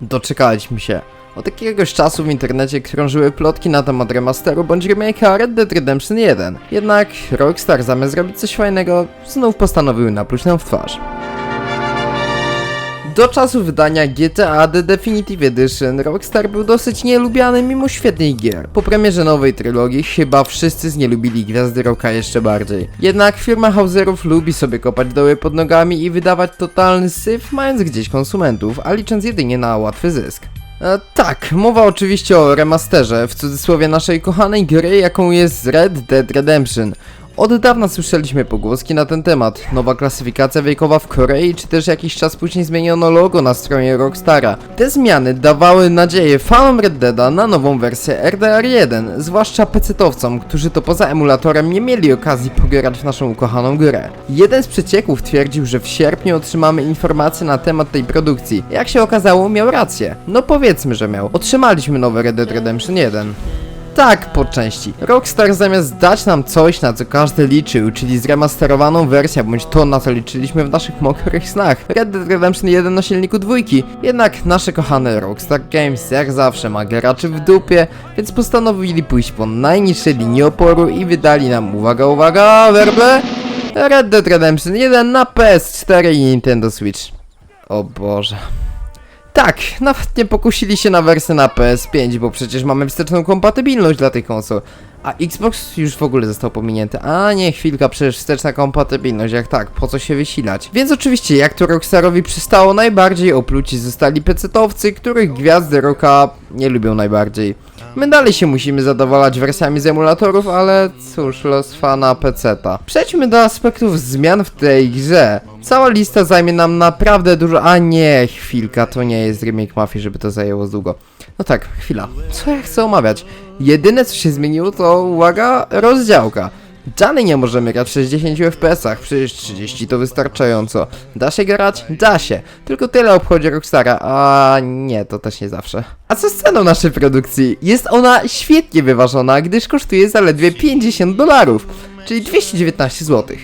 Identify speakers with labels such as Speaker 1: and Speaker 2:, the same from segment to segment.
Speaker 1: Doczekaliśmy się. Od jakiegoś czasu w internecie krążyły plotki na temat remasteru bądź remake'a Red Dead Redemption 1. Jednak Rockstar zamiast zrobić coś fajnego, znów postanowił napluć nam w twarz. Do czasu wydania GTA The Definitive Edition Rockstar był dosyć nielubiany mimo świetnych gier. Po premierze nowej trylogii chyba wszyscy znielubili Gwiazdy Rocka jeszcze bardziej. Jednak firma Hauserów lubi sobie kopać doły pod nogami i wydawać totalny syf, mając gdzieś konsumentów, a licząc jedynie na łatwy zysk. E, tak, mowa oczywiście o remasterze, w cudzysłowie naszej kochanej gry, jaką jest Red Dead Redemption. Od dawna słyszeliśmy pogłoski na ten temat. Nowa klasyfikacja wiekowa w Korei, czy też jakiś czas później zmieniono logo na stronie Rockstara. Te zmiany dawały nadzieję fanom Red Deada na nową wersję RDR1, zwłaszcza PC-towcom, którzy to poza emulatorem nie mieli okazji pograć w naszą ukochaną grę. Jeden z przecieków twierdził, że w sierpniu otrzymamy informacje na temat tej produkcji. Jak się okazało, miał rację. No powiedzmy, że miał. Otrzymaliśmy nowe Red Dead Redemption 1. Tak, po części. Rockstar zamiast dać nam coś, na co każdy liczył, czyli zremasterowaną wersję, bądź to, na co liczyliśmy w naszych mokrych snach, Red Dead Redemption 1 na silniku dwójki, jednak nasze kochane Rockstar Games jak zawsze ma graczy w dupie, więc postanowili pójść po najniższej linii oporu i wydali nam, uwaga, uwaga, werble, Red Dead Redemption 1 na PS4 i Nintendo Switch. O Boże. Tak, nawet nie pokusili się na wersję na PS5, bo przecież mamy wsteczną kompatybilność dla tych konsol. A Xbox już w ogóle został pominięty. A nie, chwilka, przecież wsteczna kompatybilność, jak tak, po co się wysilać? Więc oczywiście, jak to Rockstarowi przystało, najbardziej opluci zostali pecetowcy, których gwiazdy Rocka nie lubią najbardziej. My dalej się musimy zadowalać wersjami z emulatorów, ale cóż, los fana peceta. Przejdźmy do aspektów zmian w tej grze. Cała lista zajmie nam naprawdę dużo. A nie, chwilka, to nie jest remake Mafii, żeby to zajęło długo. No tak, chwila. Co ja chcę omawiać? Jedyne co się zmieniło to, uwaga, rozdziałka. Dalej nie możemy grać w 60 FPS-ach, przecież 30 to wystarczająco. Da się grać? Da się. Tylko tyle obchodzi Rockstara, a nie, to też nie zawsze. A co z ceną naszej produkcji? Jest ona świetnie wyważona, gdyż kosztuje zaledwie 50 dolarów, czyli 219 zł.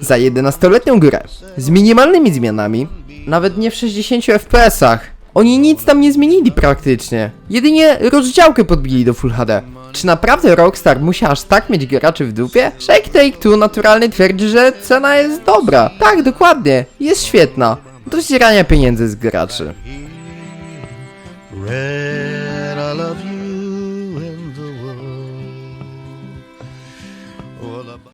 Speaker 1: Za 11-letnią grę. Z minimalnymi zmianami, nawet nie w 60 FPS-ach. Oni nic tam nie zmienili praktycznie. Jedynie rozdziałkę podbili do Full HD. Czy naprawdę Rockstar musi aż tak mieć graczy w dupie? Shake Take Two naturalnie twierdzi, że cena jest dobra. Tak, dokładnie. Jest świetna. Do zdzierania pieniędzy z graczy.